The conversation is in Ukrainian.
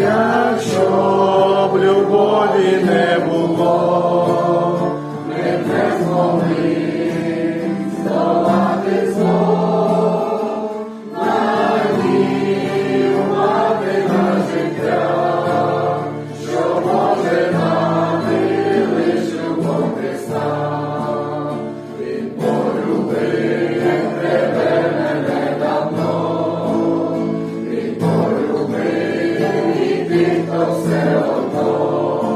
якщо б любові не було. світа все одно.